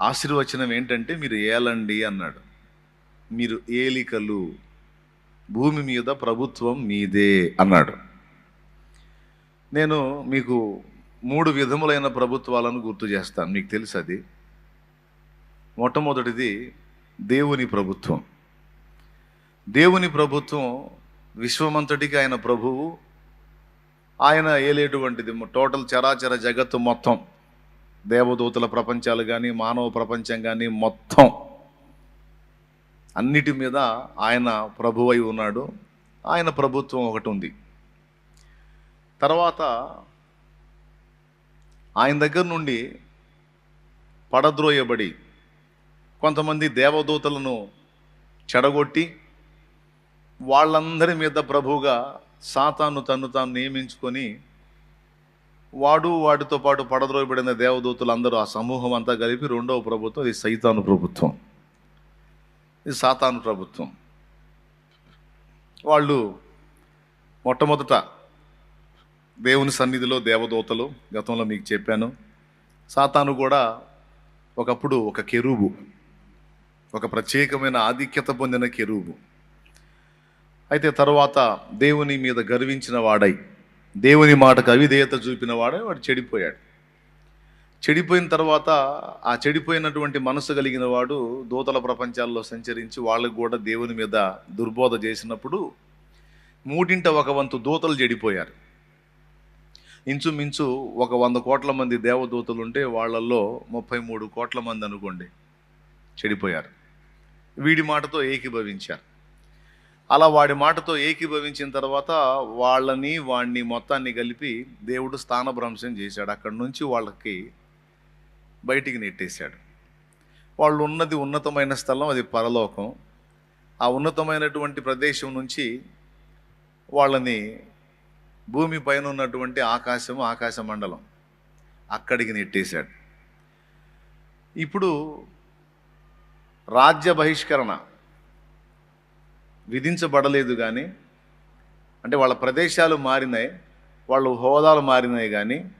ఆశీర్వచనం ఏంటంటే మీరు ఏలండి అన్నాడు. మీరు ఏలికలు భూమి మీద ప్రభుత్వం మీదే అన్నాడు. నేను మీకు మూడు విధములైన ప్రభుత్వాలను గుర్తు చేస్తాను. మీకు తెలుసు అది. మొట్టమొదటిది దేవుని ప్రభుత్వం. దేవుని ప్రభుత్వం విశ్వమంతటికి ఆయన ప్రభువు. ఆయన ఏలేటువంటిది. టోటల్ చరాచర జగత్తు మొత్తం. దేవదూతల ప్రపంచాలు కానీ మానవ ప్రపంచం కానీ మొత్తం అన్నిటి మీద ఆయన ప్రభువై ఉన్నాడు. ఆయన ప్రభుత్వం ఒకటి ఉంది. తర్వాత ఆయన దగ్గర నుండి పడద్రోయబడి కొంతమంది దేవదూతలను చెడగొట్టి వాళ్ళందరి మీద ప్రభువుగా సాతాను తను తాను నియమించుకొని వాడు వాటితో పాటు పడద్రోయబడిన దేవదూతలు అందరూ ఆ సమూహం అంతా కలిపి రెండవ ప్రభుత్వం ఇది సైతాను ప్రభుత్వం. ఇది సాతాను ప్రభుత్వం. వాళ్ళు మొట్టమొదట దేవుని సన్నిధిలో దేవదూతలు గతంలో మీకు చెప్పాను. సాతాను కూడా ఒకప్పుడు ఒక కెరూబు ఒక ప్రత్యేకమైన ఆధిక్యత పొందిన కెరూబు. అయితే తర్వాత దేవుని మీద గర్వించిన వాడై దేవుని మాటకు అవిధేయత చూపిన వాడే వాడు చెడిపోయాడు. చెడిపోయిన తర్వాత ఆ చెడిపోయినటువంటి మనసు కలిగిన వాడు దూతల ప్రపంచాల్లో సంచరించి వాళ్ళకు కూడా దేవుని మీద దుర్బోధ చేసినప్పుడు మూడింట ఒక వంతు దూతలు చెడిపోయారు. ఇంచుమించు ఒక వంద కోట్ల మంది దేవదూతలు ఉంటే వాళ్ళల్లో ముప్పై మూడు కోట్ల మంది అనుకోండి చెడిపోయారు. వీడి మాటతో ఏకీభవించారు. అలా వాడి మాటతో ఏకీభవించిన తర్వాత వాళ్ళని వాడిని మొత్తాన్ని కలిపి దేవుడు స్థానభ్రంశం చేశాడు. అక్కడి నుంచి వాళ్ళకి బయటికి నెట్టేశాడు. వాళ్ళు ఉన్నది ఉన్నతమైన స్థలం అది పరలోకం. ఆ ఉన్నతమైనటువంటి ప్రదేశం నుంచి వాళ్ళని భూమి పైన ఉన్నటువంటి ఆకాశం ఆకాశ మండలం అక్కడికి నెట్టేశాడు. ఇప్పుడు రాజ్య బహిష్కరణ. విధించబడలేదు కానీ అంటే వాళ్ళ ప్రదేశాలు మారినాయి వాళ్ళ హోదాలు మారినాయి కానీ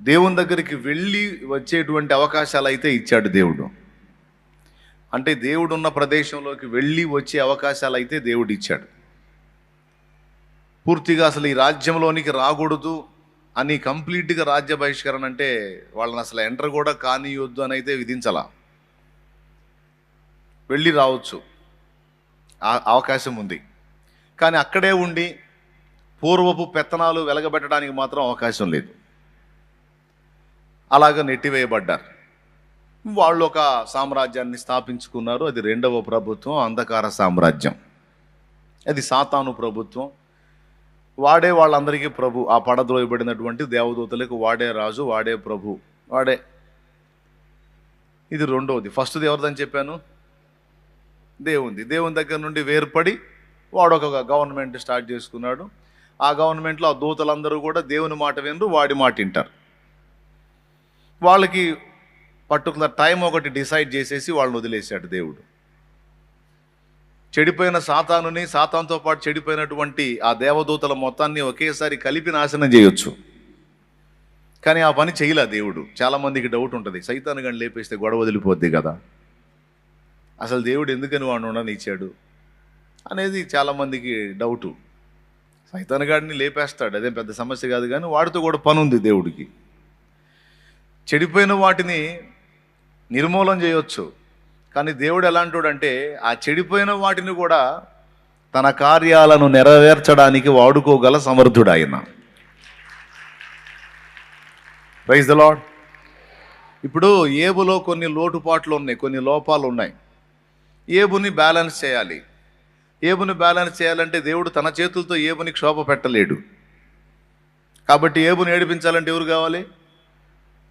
దేవుని దగ్గరికి వెళ్ళి వచ్చేటువంటి అవకాశాలు అయితే ఇచ్చాడు దేవుడు. అంటే దేవుడు ఉన్న ప్రదేశంలోకి వెళ్ళి వచ్చే అవకాశాలు అయితే దేవుడు ఇచ్చాడు. పూర్తిగా అసలు ఈ రాజ్యంలోనికి రాకూడదు అని కంప్లీట్గా రాజ్య బహిష్కరణ అంటే వాళ్ళని అసలు ఎంటర్ కూడా కానియొద్దు అని అయితే విధించాల. వెళ్ళి రావచ్చు. అవకాశం ఉంది. కానీ అక్కడే ఉండి పూర్వపు పెత్తనాలు వెలగబెట్టడానికి మాత్రం అవకాశం లేదు. అలాగ నెట్టివేయబడ్డారు. వాళ్ళు ఒక సామ్రాజ్యాన్ని స్థాపించుకున్నారు. అది రెండవ ప్రభుత్వం అంధకార సామ్రాజ్యం. అది సాతాను ప్రభుత్వం. వాడే వాళ్ళందరికీ ప్రభు ఆ పడద్రోయబడినటువంటి దేవదూతలకు వాడే రాజు వాడే ప్రభు వాడే. ఇది రెండవది. ఫస్ట్ది ఎవరిదని చెప్పాను? దేవుంది. దేవుని దగ్గర నుండి వేర్పడి వాడు ఒక గవర్నమెంట్ స్టార్ట్ చేసుకున్నాడు. ఆ గవర్నమెంట్లో ఆ దూతలందరూ కూడా దేవుని మాట వినరు వాడి మాట వింటారు. వాళ్ళకి పర్టికులర్ టైం ఒకటి డిసైడ్ చేసేసి వాళ్ళని వదిలేశాడు దేవుడు. చెడిపోయిన సాతానుని సాతాన్తో పాటు చెడిపోయినటువంటి ఆ దేవదూతల మొత్తాన్ని ఒకేసారి కలిపి నాశనం చేయొచ్చు. కానీ ఆ పని చేయలే దేవుడు. చాలామందికి డౌట్ ఉంటుంది. సైతాను కానీ లేపేస్తే గొడవ వదిలిపోద్ది కదా. అసలు దేవుడు ఎందుకని వాడిని ఉండనిచ్చాడు అనేది చాలామందికి డౌటు. సైతానగాడిని లేపేస్తాడు అదేం పెద్ద సమస్య కాదు కానీ వాడితో కూడా పని ఉంది దేవుడికి. చెడిపోయిన వాటిని నిర్మూలన చేయొచ్చు కానీ దేవుడు ఎలాంటి అంటే ఆ చెడిపోయిన వాటిని కూడా తన కార్యాలను నెరవేర్చడానికి వాడుకోగల సమర్థుడు ఆయన. ప్రైజ్ ద లాడ్ ఇప్పుడు ఏబులో కొన్ని లోటుపాట్లు ఉన్నాయి కొన్ని లోపాలు ఉన్నాయి ఏబుని బ్యాలెన్స్ చేయాలి. ఏబుని బ్యాలెన్స్ చేయాలంటే దేవుడు తన చేతులతో ఏబుని క్షోభ పెట్టలేడు. కాబట్టి ఏబుని ఏడిపించాలంటే ఎవరు కావాలి?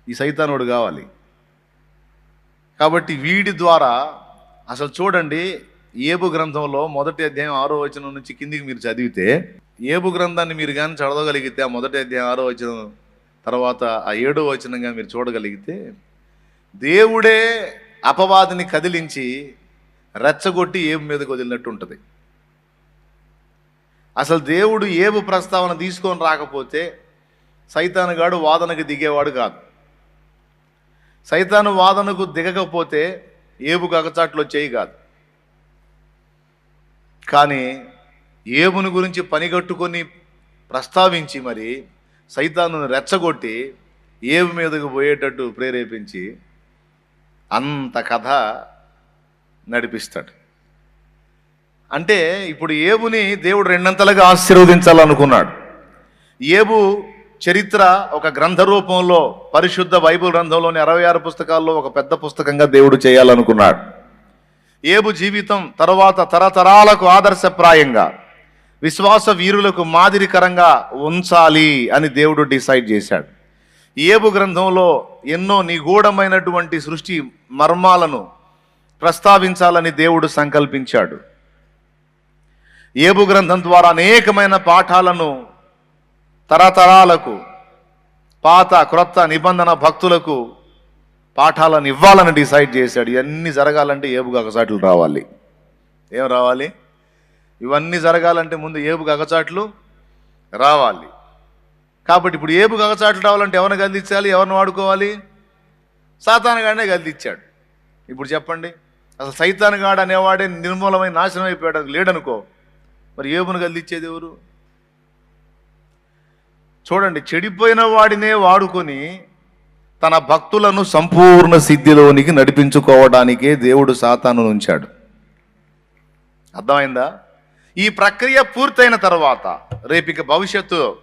ఈ సైతానుడు కావాలి. కాబట్టి వీడి ద్వారా అసలు చూడండి ఏబు గ్రంథంలో మొదటి అధ్యాయం ఆరో వచనం నుంచి కిందికి మీరు చదివితే ఏబు గ్రంథాన్ని మీరు కానీ చదవగలిగితే ఆ మొదటి అధ్యాయం ఆరో వచనం తర్వాత ఆ ఏడో వచనంగా మీరు చూడగలిగితే దేవుడే అపవాదిని కదిలించి రెచ్చగొట్టి ఏబు మీదకి వదిలినట్టు ఉంటుంది. అసలు దేవుడు ఏబు ప్రస్తావన తీసుకొని రాకపోతే సైతానుగాడు వాదనకు దిగేవాడు కాదు. సైతాను వాదనకు దిగకపోతే ఏబు గగచాట్లు చేయి కాదు. కానీ ఏబుని గురించి పనిగట్టుకొని ప్రస్తావించి మరి సైతాను రెచ్చగొట్టి ఏబు మీదకు పోయేటట్టు ప్రేరేపించి అంత కథ నడిపిస్తాడు. అంటే ఇప్పుడు ఏబుని దేవుడు రెండంతలుగా ఆశీర్వదించాలనుకున్నాడు. ఏబు చరిత్ర ఒక గ్రంథ రూపంలో పరిశుద్ధ బైబుల్ గ్రంథంలోని అరవై ఆరు పుస్తకాల్లో ఒక పెద్ద పుస్తకంగా దేవుడు చేయాలనుకున్నాడు. ఏబు జీవితం తర్వాత తరతరాలకు ఆదర్శప్రాయంగా విశ్వాస వీరులకు మాదిరికరంగా ఉంచాలి అని దేవుడు డిసైడ్ చేశాడు. ఏబు గ్రంథంలో ఎన్నో నిగూఢమైనటువంటి సృష్టి మర్మాలను ప్రస్తావించాలని దేవుడు సంకల్పించాడు. ఏబు గ్రంథం ద్వారా అనేకమైన పాఠాలను తరతరాలకు పాత క్రొత్త నిబంధన భక్తులకు పాఠాలను ఇవ్వాలని డిసైడ్ చేశాడు. ఇవన్నీ జరగాలంటే ఏబు గగచాట్లు రావాలి. ఏం రావాలి? ఇవన్నీ జరగాలంటే ముందు ఏబు గగచాట్లు రావాలి. కాబట్టి ఇప్పుడు ఏబు గగచాట్లు రావాలంటే ఎవరిని గల్దించాలి ఎవరిని వాడుకోవాలి? సాతానగాడనే గల్దిచ్చాడు ఇప్పుడు చెప్పండి. అసలు సైతానుగాడు అనేవాడే నిర్మూలమైన నాశనం అయిపోయాడు లేడనుకో. మరి ఏమును గల్దిచ్చేది ఎవరు? చూడండి చెడిపోయిన వాడినే వాడుకొని తన భక్తులను సంపూర్ణ సిద్ధిలోనికి నడిపించుకోవడానికే దేవుడు సాతాను ఉంచాడు. అర్థమైందా? ఈ ప్రక్రియ పూర్తయిన తర్వాత రేపిక భవిష్యత్తు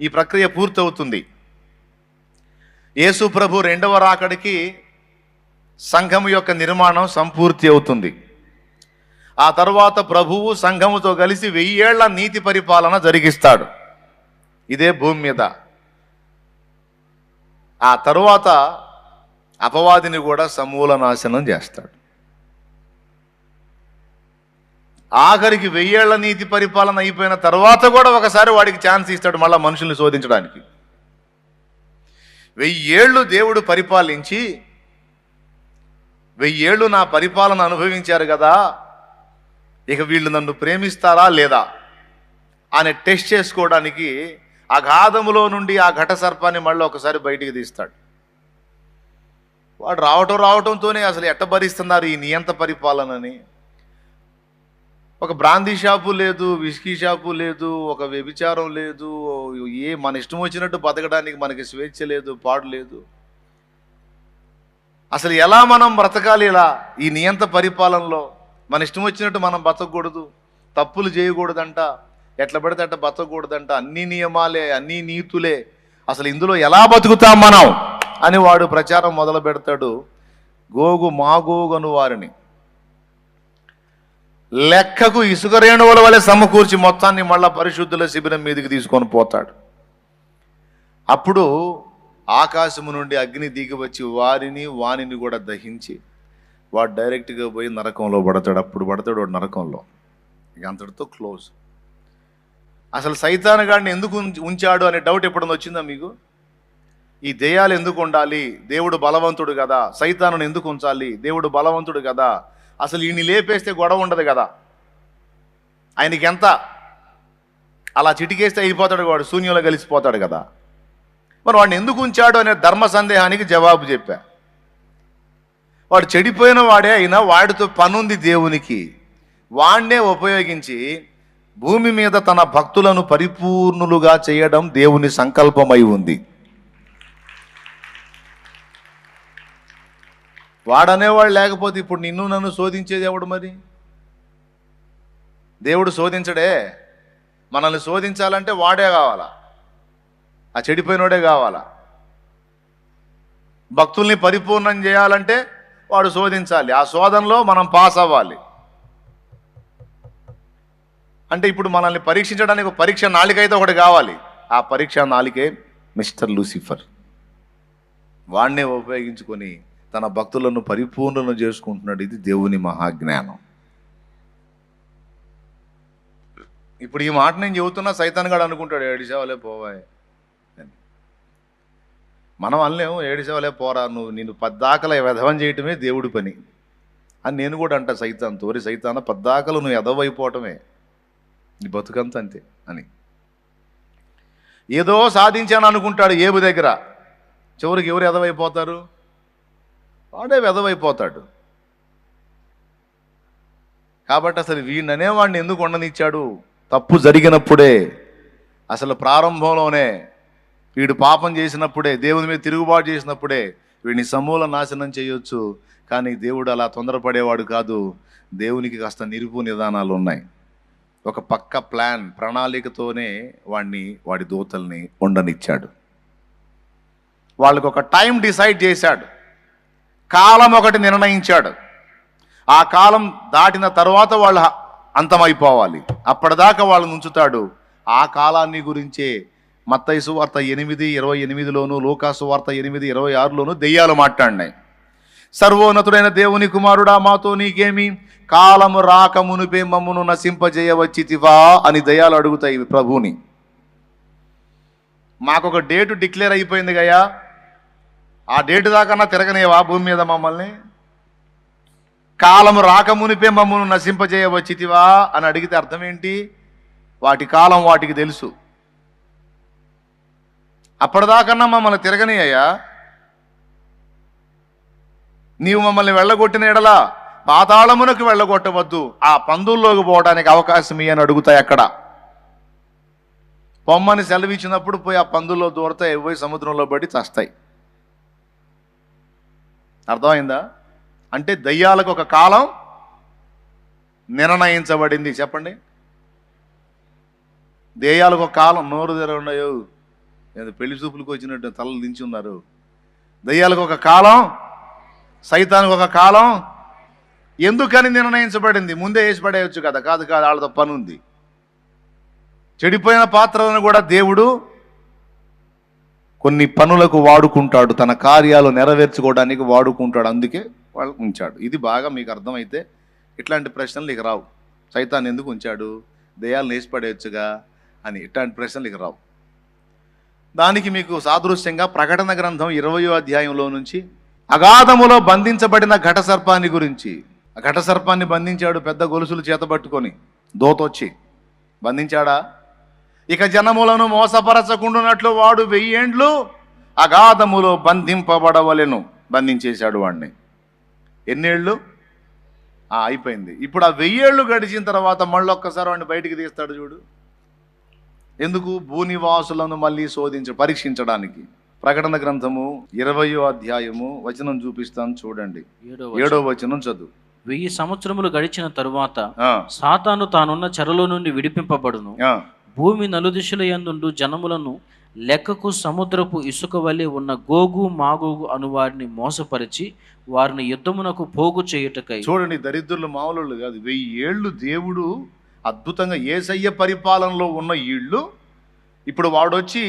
ఈ ప్రక్రియ పూర్తవుతుంది. యేసు ప్రభు రెండవ రాకడికి సంఘం యొక్క నిర్మాణం సంపూర్తి అవుతుంది. ఆ తర్వాత ప్రభువు సంఘముతో కలిసి వెయ్యేళ్ళ నీతి పరిపాలన జరిగిస్తాడు. ఇదే భూమి మీద. ఆ తరువాత అపవాదిని కూడా సమూల నాశనం చేస్తాడు. ఆఖరికి వెయ్యేళ్ళ నీతి పరిపాలన అయిపోయిన తర్వాత కూడా ఒకసారి వాడికి ఛాన్స్ ఇస్తాడు మళ్ళీ మనుషుల్ని శోధించడానికి. వెయ్యేళ్ళు దేవుడు పరిపాలించి వెయ్యేళ్ళు నా పరిపాలన అనుభవించారు కదా ఇక వీళ్ళు నన్ను ప్రేమిస్తారా లేదా అని టెస్ట్ చేసుకోవడానికి అఘాధములో నుండి ఆ ఘట సర్పాన్ని మళ్ళీ ఒకసారి బయటికి తీస్తాడు. వాడు రావటం రావటంతోనే అసలు ఎట్ట భరిస్తున్నారు ఈ నియంత పరిపాలనని? ఒక బ్రాందీ షాపు లేదు విస్కీ షాపు లేదు ఒక వ్యభిచారం లేదు ఏ మన ఇష్టం వచ్చినట్టు బతకడానికి మనకి స్వేచ్ఛ లేదు పాడు లేదు. అసలు ఎలా మనం బ్రతకాలి ఇలా? ఈ నియంత పరిపాలనలో మన ఇష్టం వచ్చినట్టు మనం బతకూడదు. తప్పులు చేయకూడదంట. ఎట్లా పడితే అట్లా బతకూడదంట. అన్ని నియమాలే అన్ని నీతులే. అసలు ఇందులో ఎలా బతుకుతాం మనం? అని వాడు ప్రచారం మొదలు పెడతాడు. గోగు మాగోగను వారిని. లెక్కకు ఇసుక రేణువుల వలె సమకూర్చి మొత్తాన్ని మళ్ళా పరిశుద్ధుల శిబిరం మీదకి తీసుకొని పోతాడు. అప్పుడు ఆకాశము నుండి అగ్ని దిగివచ్చి వారిని వానిని కూడా దహించి వాడు డైరెక్ట్గా పోయి నరకంలో పడతాడు. అప్పుడు పడతాడు వాడు నరకంలో. ఇక అంతటితో క్లోజ్. అసలు సైతాన్ గాడిని ఎందుకు ఉంచాడు అనే డౌట్ ఎప్పుడన్నా వచ్చిందా మీకు? ఈ దెయ్యాలు ఎందుకు ఉండాలి? దేవుడు బలవంతుడు కదా. సైతాను ఎందుకు ఉంచాలి? దేవుడు బలవంతుడు కదా. అసలు ఈయన్ని లేపేస్తే గొడవ ఉండదు కదా. ఆయనకి ఎంత అలా చిటికేస్తే అయిపోతాడు వాడు శూన్యంలో కలిసిపోతాడు కదా. మరి వాడిని ఎందుకు ఉంచాడు అనే ధర్మ సందేహానికి జవాబు చెప్పా. వాడు చెడిపోయిన వాడే అయినా వాడితో పనుంది దేవునికి. వాణ్ణే ఉపయోగించి భూమి మీద తన భక్తులను పరిపూర్ణులుగా చేయడం దేవుని సంకల్పమై ఉంది. వాడనేవాడు లేకపోతే ఇప్పుడు నిన్ను నన్ను శోధించేది ఎవడు మరి? దేవుడు శోధించడే. మనల్ని శోధించాలంటే వాడే కావాలా? ఆ చెడిపోయినోడే కావాలా? భక్తుల్ని పరిపూర్ణం చేయాలంటే వాడు శోధించాలి. ఆ శోధనలో మనం పాస్ అవ్వాలి. అంటే ఇప్పుడు మనల్ని పరీక్షించడానికి పరీక్ష పరీక్ష అయితే ఒకటి కావాలి. ఆ పరీక్ష నాళికే మిస్టర్ లూసిఫర్. వాణ్ణే ఉపయోగించుకొని తన భక్తులను పరిపూర్ణను చేసుకుంటున్నాడు. ఇది దేవుని మహాజ్ఞానం. ఇప్పుడు ఈ మాట నేను చెబుతున్నా సైతాన్ గడు అనుకుంటాడు ఏడిసేవలే పోవాయి. మనం అనలేము ఏడిసేవలే పోరా నువ్వు నేను పద్దాకల వెధవం చేయటమే దేవుడి పని. అని నేను కూడా అంట సైతాన్ తోరి సైతాన పద్దాకలు నువ్వు ఎదవైపోవటమే నీ బతుకంత అంతే అని. ఏదో సాధించాను అనుకుంటాడు ఏబు దగ్గర. చివరికి ఎవరు ఎదవైపోతారు వాడే వెదవైపోతాడు కాబట్టి అసలు వీడిని అనేవాడిని ఎందుకు ఉండనిచ్చాడు? తప్పు జరిగినప్పుడే అసలు ప్రారంభంలోనే వీడు పాపం చేసినప్పుడే దేవుని మీద తిరుగుబాటు చేసినప్పుడే వీడిని సమూల నాశనం చేయొచ్చు. కానీ దేవుడు అలా తొందరపడేవాడు కాదు. దేవునికి కాస్త నిరుపు నిదానాలు ఉన్నాయి. ఒక పక్క ప్లాన్ ప్రణాళికతోనే వాడిని వాడి దూతల్ని ఉండనిచ్చాడు. వాళ్ళకు ఒక టైం డిసైడ్ చేశాడు. కాలం ఒకటి నిర్ణయించాడు. ఆ కాలం దాటిన తర్వాత వాళ్ళు అంతమైపోవాలి. అప్పటిదాకా వాళ్ళని ఉంచుతాడు ఆ కాలాన్ని గురించే మత్తైసు వార్త ఎనిమిది ఇరవై ఎనిమిదిలోను లూకాసు వార్త ఎనిమిది ఇరవై ఆరులోను దెయ్యాలు మాట్లాడినాయి. సర్వోన్నతుడైన దేవుని కుమారుడా మాతో నీకేమి? కాలము రాక మునిపే మమ్మును నశింపజేయవచ్చితివా అని దయాలు అడుగుతాయి ప్రభువుని. మాకొక డేటు డిక్లేర్ అయిపోయింది గయా ఆ డేటు దాకన్నా తిరగనేవా భూమి మీద మమ్మల్ని? కాలము రాకమునిపే మమ్మల్ని నశింపజేయవచ్చితివా అని అడిగితే అర్థం ఏంటి వాటి కాలం వాటికి తెలుసు. అప్పటిదాకన్నా మమ్మల్ని తిరగనియ్యా నీవు మమ్మల్ని వెళ్ళగొట్టిన ఎడలా పాతాళమునకు వెళ్ళగొట్టవద్దు. ఆ పందుల్లోకి పోవడానికి అవకాశం ఇయ్యని అడుగుతాయి అక్కడ పొమ్మని సెలవిచ్చినప్పుడు పోయి ఆ పందుల్లో దూరతాయి పోయి సముద్రంలో పడి చస్తాయి. అర్థమైందా? అంటే దయ్యాలకు ఒక కాలం నిర్ణయించబడింది. చెప్పండి. దెయ్యాలకు ఒక కాలం నోరు తెర ఏదో పెళ్ళి చూపులకు వచ్చినట్టు తలలు దించి ఉన్నారు. దయ్యాలకు ఒక కాలం సైతానికి ఒక కాలం. ఎందుకని నిర్ణయించబడింది? ముందే వేసి పడేయచ్చు కదా. కాదు కాదు వాళ్ళతో పని ఉంది. చెడిపోయిన పాత్రలను కూడా దేవుడు కొన్ని పనులకు వాడుకుంటాడు. తన కార్యాలు నెరవేర్చుకోవడానికి వాడుకుంటాడు. అందుకే వాళ్ళు ఉంచాడు. ఇది బాగా మీకు అర్థమైతే ఇట్లాంటి ప్రశ్నలు ఇక రావు. సైతాన్ని ఎందుకు ఉంచాడు? దయాలను వేసి పడేయచ్చుగా అని ఇట్లాంటి ప్రశ్నలు ఇక రావు. దానికి మీకు సాదృశ్యంగా ప్రకటన గ్రంథం ఇరవయో అధ్యాయంలో నుంచి అగాధములో బంధించబడిన ఘట సర్పాన్ని గురించి. ఆ ఘట సర్పాన్ని బంధించాడు పెద్ద గొలుసులు చేతబట్టుకొని దోతొచ్చి బంధించాడా? ఇక జనములను మోసపరచకుండానట్లు వాడు వెయ్యేండ్లు అగాధములో బంధింపబడవలెను బంధించేశాడు వాడిని ఎన్నేళ్ళు? అయిపోయింది. ఇప్పుడు ఆ వెయ్యేళ్ళు గడిచిన తర్వాత మళ్ళీ ఒక్కసారి వాడిని బయటికి తీస్తాడు చూడు. ఎందుకు భూనివాసులను మళ్ళీ శోధించ పరీక్షించడానికి? ప్రకటన గ్రంథము ఇరవయో అధ్యాయము వచనం చూపిస్తాను చూడండి. ఏడో వచనం. చదువు. వెయ్యి సంవత్సరములు గడిచిన తరువాత సాతాను తానున్న చెరలో నుండి విడిపింపబడును. భూమి నలుదిశల యందుండు జనములను లెక్కకు సముద్రపు ఇసుక వలె ఉన్న గోగు మాగోగు అను వారిని మోసపరిచి వారిని యుద్ధమునకు పోగు చేయుటకై చూడండి దరిద్రులు మామూలు కాదు. వెయ్యి ఏళ్ళు దేవుడు అద్భుతంగా ఏసయ్య పరిపాలనలో ఉన్న వీళ్ళు ఇప్పుడు వాడొచ్చి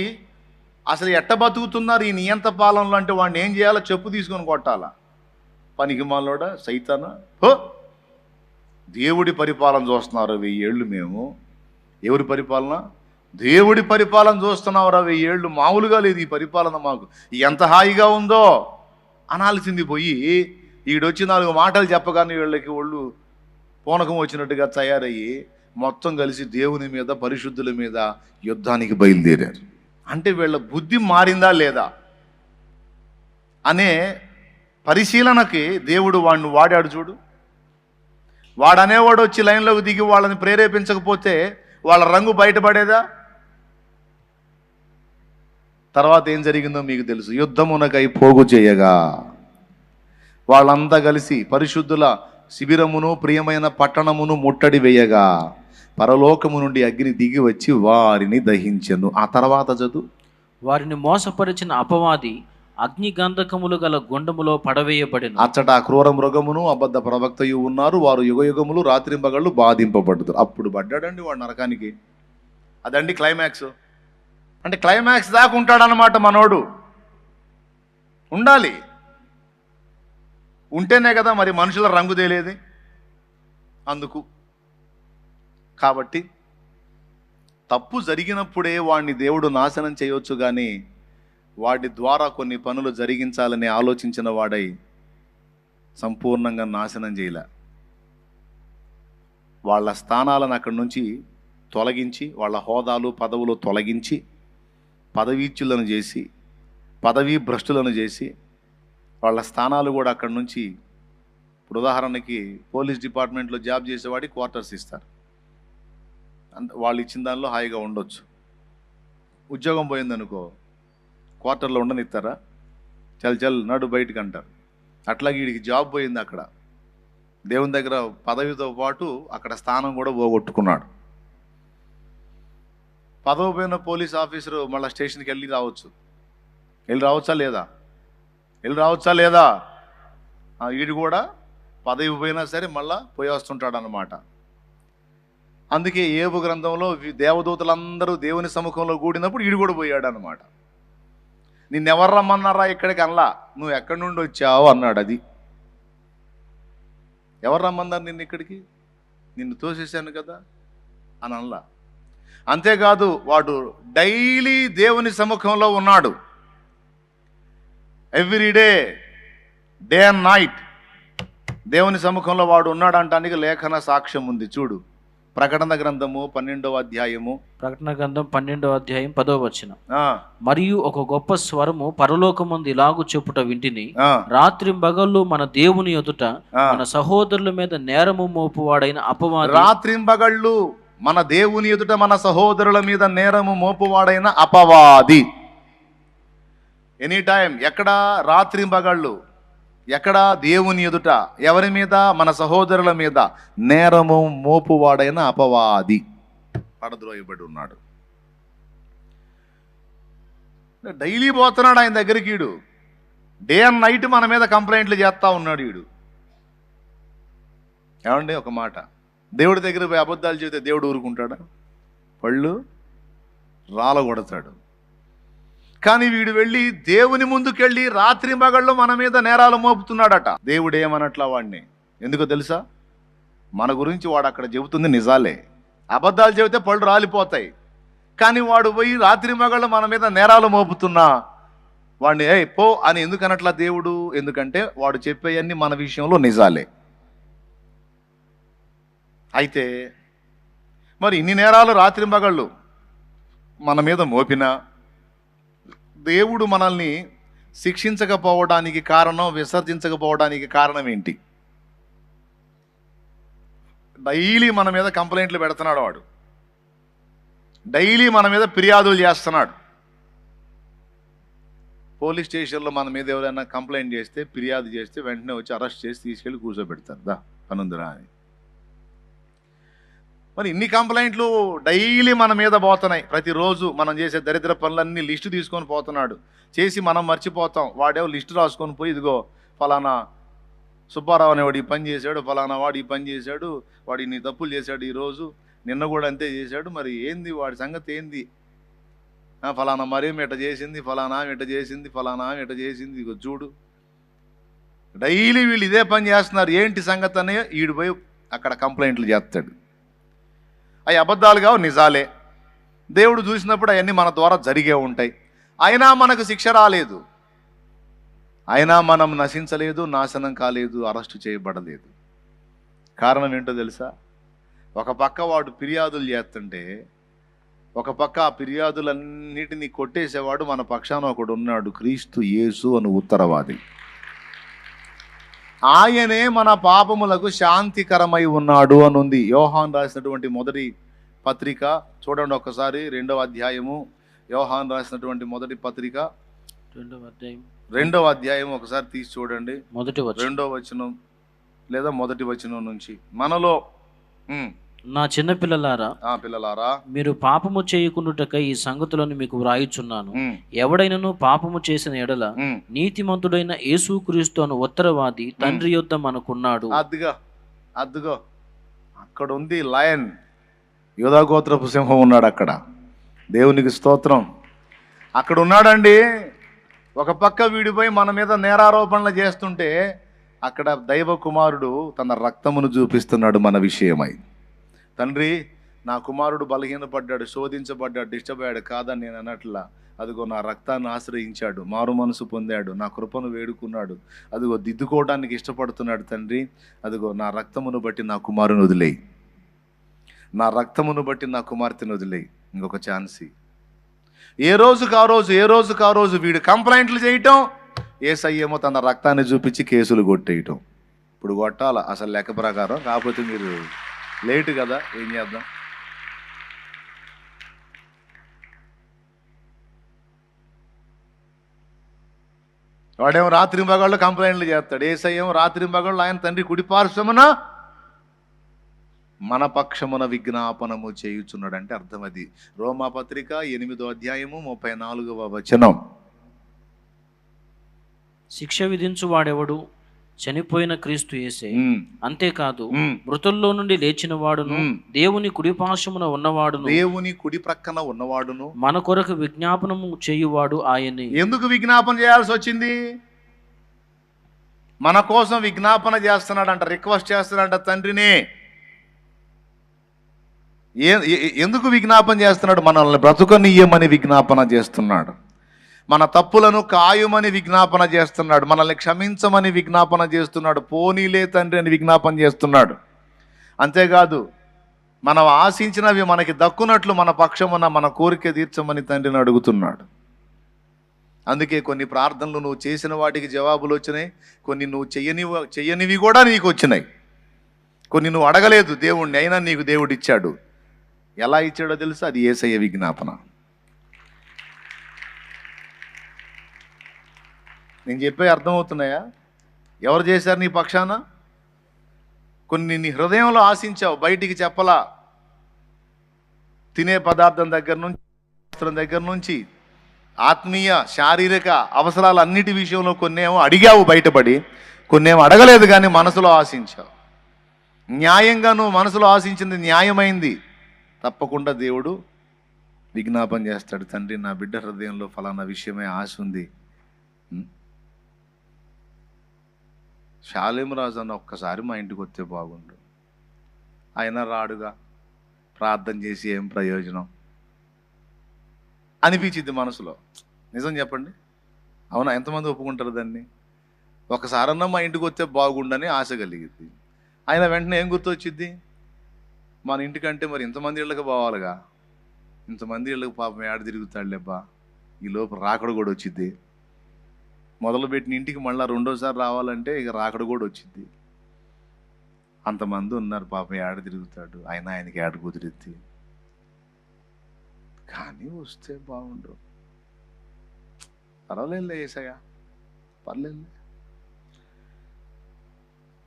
అసలు ఎట్ట బతుకుతున్నారు ఈ నియంత పాలనలో అంటే వాడిని ఏం చేయాలో చెప్పు తీసుకొని కొట్టాలా. పనికిమాలోడ సైతాన? హో! దేవుడి పరిపాలన చూస్తున్నారు వెయ్యేళ్ళు మేము? ఎవరి పరిపాలన? దేవుడి పరిపాలన చూస్తున్నావురా వెయ్యేళ్ళు మామూలుగా లేదు ఈ పరిపాలన మాకు. ఎంత హాయిగా ఉందో! అనాల్సింది పోయి ఈడొచ్చి నాలుగు మాటలు చెప్పగానే వీళ్ళకి ఒళ్ళు పూనకం వచ్చినట్టుగా తయారయ్యి మొత్తం కలిసి దేవుని మీద పరిశుద్ధుల మీద యుద్ధానికి బయలుదేరారు. అంటే వీళ్ళ బుద్ధి మారిందా లేదా? అనే పరిశీలనకి దేవుడు వాడిని వాడాడు చూడు. వాడనేవాడు వచ్చి లైన్లోకి దిగి వాళ్ళని ప్రేరేపించకపోతే వాళ్ళ రంగు బయటపడేదా? తర్వాత ఏం జరిగిందో మీకు తెలుసు. యుద్ధమునకై పోగు చేయగా వాళ్ళంతా కలిసి పరిశుద్ధుల శిబిరమును ప్రియమైన పట్టణమును ముట్టడి వేయగా పరలోకము నుండి అగ్ని దిగి వచ్చి వారిని దహించెను. ఆ తర్వాత చదువు? వారిని మోసపరిచిన అపవాది అగ్ని గంధకములు గల గుండములో పడవేయబడిన. అచ్చట ఆ క్రూర మృగమును అబద్ధ ప్రవక్తయు ఉన్నారు. వారు యుగ యుగములు రాత్రింబగళ్ళు బాధింపబడుతారు అప్పుడు పడ్డాడండి వాడు నరకానికి. అదండి క్లైమాక్స్ అంటే క్లైమాక్స్ దాకా ఉంటాడనమాట మనోడు. ఉండాలి. ఉంటేనే కదా మరి మనుషుల రంగు తేలేది. అందుకు. కాబట్టి తప్పు జరిగినప్పుడే వాడిని దేవుడు నాశనం చేయొచ్చు కానీ వాడి ద్వారా కొన్ని పనులు జరిగించాలని ఆలోచించిన వాడై సంపూర్ణంగా నాశనం చేయలే. వాళ్ళ స్థానాలను అక్కడి నుంచి తొలగించి వాళ్ళ హోదాలు పదవులు తొలగించి పదవీచ్యులను చేసి పదవీ భ్రష్టులను చేసి వాళ్ళ స్థానాలు కూడా అక్కడి నుంచి ఇప్పుడు ఉదాహరణకి పోలీస్ డిపార్ట్మెంట్లో జాబ్ చేసేవాడికి క్వార్టర్స్ ఇస్తారు. వాళ్ళు ఇచ్చిన దానిలో హాయిగా ఉండొచ్చు. ఉద్యోగం పోయిందనుకో క్వార్టర్లో ఉండనిస్తారా? చల్ చల్ నడు బయటికి అంటారు. అట్లాగే వీడికి జాబ్ పోయింది అక్కడ. దేవుని దగ్గర పదవితో పాటు అక్కడ స్థానం కూడా పోగొట్టుకున్నాడు. పదవి పోయిన పోలీస్ ఆఫీసరు మళ్ళీ స్టేషన్కి వెళ్ళి రావచ్చు. వెళ్ళి రావచ్చా లేదా? వెళ్ళి రావచ్చా లేదా? వీడు కూడా పదవి పోయినా సరే మళ్ళీ పోయి వస్తుంటాడు అనమాట అందుకే ఏబు గ్రంథంలో దేవదూతలందరూ దేవుని సముఖంలో కూడినప్పుడు ఈడు కూడా పోయాడు అనమాట నిన్నెవరు రమ్మన్నారా ఇక్కడికి అనలా? నువ్వు ఎక్కడి నుండి వచ్చావు? అన్నాడు అది. ఎవరు రమ్మన్నారు నిన్ను ఇక్కడికి? నిన్ను తోసేశాను కదా? అని అనలా. అంతేకాదు వాడు డైలీ దేవుని సముఖంలో ఉన్నాడు. Every day day and night దేవుని సముఖంలో వాడు ఉన్నాడు అంటానికి లేఖన సాక్ష్యం ఉంది. చూడు. ప్రకటన గ్రంథము పన్నెండవ అధ్యాయము. ప్రకటన గ్రంథం పన్నెండవ అధ్యాయం పదో వచ్చిన ఆ, మరియు ఒక గొప్ప స్వరము పరలోకమందు ఇలాగు చెప్పుట వింటిని రాత్రి పగళ్ళు మన దేవుని ఎదుట. మన సహోదరుల మీద నేరము మోపువాడైన అపవాది రాత్రింబగళ్ళు మన దేవుని ఎదుట మన సహోదరుల మీద నేరము మోపువాడైన అపవాది. ఎనీ టైం ఎక్కడ రాత్రింబగళ్ళు ఎక్కడ దేవుని ఎదుట ఎవరి మీద? మన సహోదరుల మీద. నేరము మోపువాడైన అపవాది పడద్రోయబడి ఉన్నాడు. డైలీ పోతున్నాడు ఆయన దగ్గరికి వీడు డే అండ్ నైట్ మన మీద కంప్లైంట్లు చేస్తా ఉన్నాడు వీడు ఏమండి ఒక మాట? దేవుడి దగ్గర పోయి అబద్ధాలు చెబితే దేవుడు ఊరుకుంటాడా? పళ్ళు రాలగొడతాడు కానీ వీడు వెళ్ళి దేవుని ముందుకెళ్ళి రాత్రి మగళ్ళు మన మీద నేరాలు మోపుతున్నాడట. దేవుడు ఏమనట్లా వాడిని ఎందుకో తెలుసా? మన గురించి వాడు అక్కడ చెబుతుంది నిజాలే. అబద్ధాలు చెబితే పళ్ళు రాలిపోతాయి. కానీ వాడు పోయి రాత్రి మగళ్ళు మన మీద నేరాలు మోపుతున్నా వాడిని ఏ పో అని ఎందుకనట్లా దేవుడు? ఎందుకంటే వాడు చెప్పేయన్నీ మన విషయంలో నిజాలే. అయితే మరి ఇన్ని నేరాలు రాత్రి మగళ్ళు మన మీద మోపినా దేవుడు మనల్ని శిక్షించకపోవడానికి కారణం విసర్జించకపోవడానికి కారణం ఏంటి? డైలీ మన మీద కంప్లైంట్లు పెడుతున్నాడు వాడు. డైలీ మన మీద ఫిర్యాదులు చేస్తున్నాడు. పోలీస్ స్టేషన్లో మన మీద ఎవరైనా కంప్లైంట్ చేస్తే ఫిర్యాదు చేస్తే వెంటనే వచ్చి అరెస్ట్ చేసి తీసుకెళ్ళి కూర్చోబెడతారు. దా పనుందిరా అని. మరి ఇన్ని కంప్లైంట్లు డైలీ మన మీద పోతున్నాయి. ప్రతిరోజు మనం చేసే దరిద్ర పనులన్నీ లిస్టు తీసుకొని పోతున్నాడు. చేసి మనం మర్చిపోతాం. వాడేమో లిస్టు రాసుకొని పోయి ఇదిగో ఫలానా సుబ్బారావు అనేవాడు ఈ పని చేశాడు ఫలానా వాడు ఈ పని చేశాడు వాడు ఇన్ని తప్పులు చేశాడు ఈరోజు నిన్న కూడా అంతే చేశాడు. మరి ఏంది వాడి సంగతి ఏంది? ఫలానా మరేం ఇట చేసింది ఫలానా ఇట చేసింది ఫలానా ఇట చేసింది ఇగో చూడు. డైలీ వీళ్ళు ఇదే పని చేస్తున్నారు. ఏంటి సంగతి అనే వీడిపోయి అక్కడ కంప్లైంట్లు చేస్తాడు. అవి అబద్ధాలు కావు నిజాలే. దేవుడు చూసినప్పుడు అవన్నీ మన ద్వారా జరిగే ఉంటాయి. అయినా మనకు శిక్ష రాలేదు. అయినా మనం నశించలేదు నాశనం కాలేదు అరెస్టు చేయబడలేదు. కారణం ఏంటో తెలుసా? ఒక పక్క వాడు ఫిర్యాదులు చేస్తుంటే ఒక పక్క ఆ ఫిర్యాదులన్నిటినీ కొట్టేసేవాడు మన పక్షాన ఒకడు ఉన్నాడు క్రీస్తు యేసు అని ఉత్తరవాది. ఆయనే మన పాపములకు శాంతికరమై ఉన్నాడు అని ఉంది యోహాన్ రాసినటువంటి మొదటి పత్రిక చూడండి ఒకసారి రెండవ అధ్యాయము. యోహాన్ రాసినటువంటి మొదటి పత్రిక. రెండవ అధ్యాయం. రెండవ అధ్యాయం ఒకసారి తీసి చూడండి. మొదటి రెండవ వచనం లేదా మొదటి వచనం నుంచి. మనలో నా చిన్న పిల్లలారా ఆ పిల్లలారా మీరు పాపము చేయకుండాటకై ఈ సంగతులను మీకు వ్రాయిచున్నాను. ఎవడైనను పాపము చేసిన ఎడల నీతిమంతుడైన యేసుక్రీస్తు అను ఉత్తరవాది తండ్రి యొద్ద మనకున్నాడు. అద్దుగో అద్దుగో. అక్కడ ఉంది లయన్ యోధాగోత్రపు సింహం ఉన్నాడు అక్కడ. దేవునికి స్తోత్రం. అక్కడ ఉన్నాడండి ఒక పక్క వీడిపోయి మన మీద నేరారోపణలు చేస్తుంటే అక్కడ దైవ కుమారుడు తన రక్తమును చూపిస్తున్నాడు మన విషయమై. తండ్రి నా కుమారుడు బలహీనపడ్డాడు శోధించబడ్డాడు డిస్టర్బ్ అయ్యాడు కాదని నేను అన్నట్లా అదిగో నా రక్తాన్ని ఆశ్రయించాడు మారు మనసు పొందాడు నా కృపను వేడుకున్నాడు అదిగో దిద్దుకోవడానికి ఇష్టపడుతున్నాడు తండ్రి అదిగో నా రక్తమును బట్టి నా కుమారుని వదిలేయి. నా రక్తమును బట్టి నా కుమార్తెను వదిలేయి. ఇంకొక ఛాన్సీ ఏ రోజుకు ఆ రోజు ఏ రోజుకు ఆ రోజు వీడు కంప్లైంట్లు చేయటం ఏసయ్యేమో తన రక్తాన్ని చూపించి కేసులు కొట్టేయటం. ఇప్పుడు కొట్టాల? అసలు లెక్క ప్రకారం? కాకపోతే మీరు లేటు కదా ఏం చేద్దాం? వాడేమో రాత్రి మగాళ్ళు కంప్లైంట్లు చేస్తాడు. ఏసయ్యేమో రాత్రి మగాళ్ళు ఆయన తండ్రి కుడిపార్శ్వమున మన పక్షమున విజ్ఞాపనము చేయుచున్నాడు అంటే అర్థం అది రోమాపత్రిక ఎనిమిదో అధ్యాయము ముప్పై నాలుగవ వచనం. శిక్ష విధించు వాడెవడు చనిపోయిన క్రీస్తు యేసే అంతేకాదు. మృతుల్లో నుండి లేచిన వాడును. దేవుని కుడిపాశమున ఉన్నవాడును దేవుని కుడి ప్రక్కన ఉన్నవాడును. మన కొరకు విజ్ఞాపనము చేయువాడు ఆయనే. ఎందుకు విజ్ఞాపన చేయాల్సి వచ్చింది? మన కోసం విజ్ఞాపన చేస్తున్నాడంట రిక్వెస్ట్ చేస్తున్నాడంట తండ్రినే. ఏ ఎందుకు విజ్ఞాపన చేస్తున్నాడు? మనల్ని బ్రతుకనీయమని విజ్ఞాపన చేస్తున్నాడు. మన తప్పులను కాయుమని విజ్ఞాపన చేస్తున్నాడు. మనల్ని క్షమించమని విజ్ఞాపన చేస్తున్నాడు. పోనీలే తండ్రి అని విజ్ఞాపన చేస్తున్నాడు. అంతేకాదు మనం ఆశించినవి మనకి దక్కునట్లు మన పక్షమున మన కోరిక తీర్చమని తండ్రిని అడుగుతున్నాడు. అందుకే కొన్ని ప్రార్థనలు నువ్వు చేసిన వాటికి జవాబులు వచ్చినాయి. కొన్ని నువ్వు చెయ్యని చెయ్యనివి కూడా నీకు వచ్చినాయి. కొన్ని నువ్వు అడగలేదు దేవుణ్ణి అయినా నీకు దేవుడు ఇచ్చాడు ఎలా ఇచ్చాడో తెలుసు? అది ఏసయ్య విజ్ఞాపన. నేను చెప్పే అర్థమవుతున్నాయా? ఎవరు చేశారు నీ పక్షాన? కొన్ని నీ హృదయంలో ఆశించావు బయటికి చెప్పలా. తినే పదార్థం దగ్గర నుంచి వస్త్రం దగ్గర నుంచి ఆత్మీయ శారీరక అవసరాలు అన్నిటి విషయంలో కొన్నేమో అడిగావు బయటపడి కొన్నేమో అడగలేదు కానీ మనసులో ఆశించావు. న్యాయంగా నువ్వు మనసులో ఆశించింది న్యాయమైంది. తప్పకుండా దేవుడు విజ్ఞాపన చేస్తాడు తండ్రి నా బిడ్డ హృదయంలో ఫలానా విషయమే ఆశ ఉంది. ఉం? శాలేమరాజు అన్న ఒక్కసారి మా ఇంటికి వస్తే బాగుండు. ఆయన రాడుగా. ప్రార్థన చేసి ఏం ప్రయోజనం? అనిపించింది మనసులో. నిజం చెప్పండి. అవునా? ఎంతమంది ఒప్పుకుంటారు దాన్ని? ఒకసారన్నా మా ఇంటికి వస్తే బాగుండని ఆశ కలిగింది. ఆయన వెంటనే ఏం గుర్తొచ్చింది మన ఇంటికంటే మరి ఇంతమంది ఇళ్ళకి పోవాలిగా? ఇంతమంది ఇళ్ళకి పాపం ఏడ తిరుగుతాడులేబ్బా ఈ లోపు రాకడ కూడా వచ్చింది మొదలుపెట్టిన ఇంటికి మళ్ళీ రెండోసారి రావాలంటే ఇక రాకడ కూడా వచ్చింది. అంతమంది ఉన్నారు పాప ఏడ తిరుగుతాడు ఆయన ఆయనకి ఏడ కుదిరిద్ది. కానీ వస్తే బాగుండు. పర్వాలేదులే ఏసయ్యా పర్లేదులే.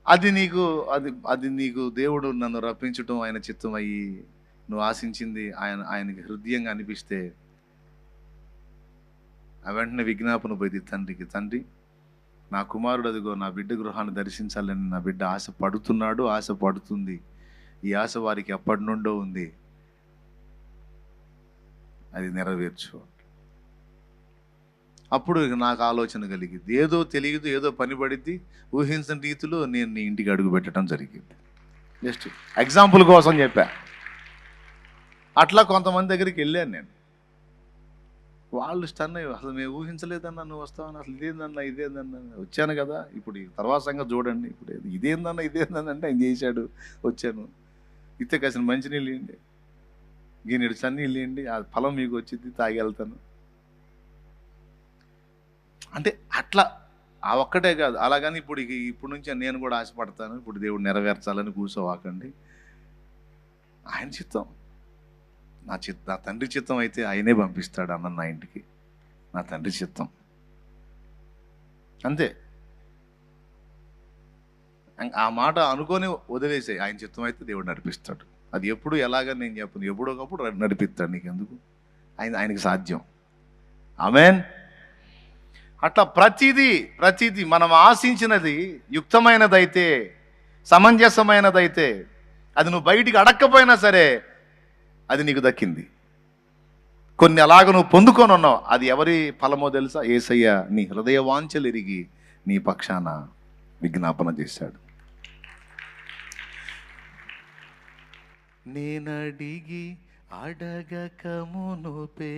అది నీకు అది అది నీకు దేవుడు నన్ను రప్పించటం ఆయన చిత్తం అయ్యి నువ్వు ఆశించింది ఆయన ఆయనకి హృదయంగా అనిపిస్తే ఆ వెంటనే విజ్ఞాపన పోయింది తండ్రికి తండ్రి నా కుమారుడు అదిగో నా బిడ్డ గృహాన్ని దర్శించాలని నా బిడ్డ ఆశ పడుతున్నాడు ఆశ పడుతుంది. ఈ ఆశ వారికి ఎప్పటి నుండో ఉంది. అది నెరవేర్చు. అప్పుడు నాకు ఆలోచన కలిగింది. ఏదో తెలియదు ఏదో పని పడిద్ది ఊహించని రీతిలో నేను నీ ఇంటికి అడుగు పెట్టడం జరిగింది. జస్ట్ ఎగ్జాంపుల్ కోసం చెప్పా. అట్లా కొంతమంది దగ్గరికి వెళ్ళాను నేను. వాళ్ళు స్టన్ అయ్యి అసలు మేము ఊహించలేదన్నా నువ్వు వస్తావని అసలు ఇదేందన్నా ఇదేందన్నా వచ్చాను కదా. ఇప్పుడు తర్వాత సంగతి చూడండి. ఇప్పుడు ఇదేందన్నా ఇదేందన్నా అంటే ఆయన చేశాడు. వచ్చాను. ఇస్తే కాసిన మంచినీళ్ళు ఇవ్వండి గిన్నెడు చన్నీళ్ళు ఇవ్వండి ఆ ఫలం మీకు వచ్చింది తాగి వెళ్తాను అంటే అట్లా ఆ ఒక్కటే కాదు. అలాగని ఇప్పుడు ఇప్పుడు నుంచి నేను కూడా ఆశపడతాను. ఇప్పుడు దేవుడు నెరవేర్చాలని కూర్చోవాకండి. ఆయన చిత్తం. నా చిత్త నా తండ్రి చిత్తం అయితే ఆయనే పంపిస్తాడు అన్న నా ఇంటికి. నా తండ్రి చిత్తం. అంతే. ఆ మాట అనుకొని వదిలేసే ఆయన చిత్తం అయితే దేవుడు నడిపిస్తాడు. అది ఎప్పుడు ఎలాగని నేను చెప్పను. ఎప్పుడో ఒకప్పుడు నడిపిస్తాడు నీకు ఎందుకు ఆయన ఆయనకి సాధ్యం. ఆమెన్. అట్లా ప్రతిదీ ప్రతిదీ మనం ఆశించినది యుక్తమైనదైతే సమంజసమైనదైతే అది నువ్వు బయటికి అడక్కపోయినా సరే అది నీకు దక్కింది. కొన్ని అలాగ నువ్వు పొందుకొని ఉన్నావు. అది ఎవరి ఫలమో తెలుసా? ఏసయ్య నీ హృదయ వాంఛలు ఎరిగి నీ పక్షాన విజ్ఞాపన చేశాడు. నేనడిగి అడగకమునుపే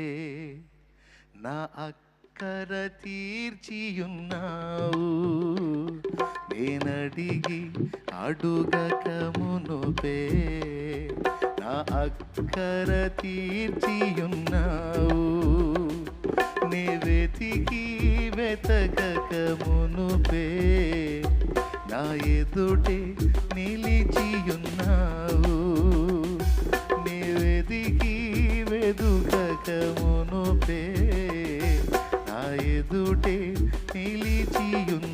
నా అక్కర తీర్చియున్నావు. నేనడిగి అడుగక మునుపే నా అక్కర తీర్చియున్నావు. నీ వెతికి వెతకక మునుపే నా ఎదుటే నిలిచియున్నావు. నీ వెతికి వెదుకక మునుపే నా ఎదుటే నిలిచియున్నావు.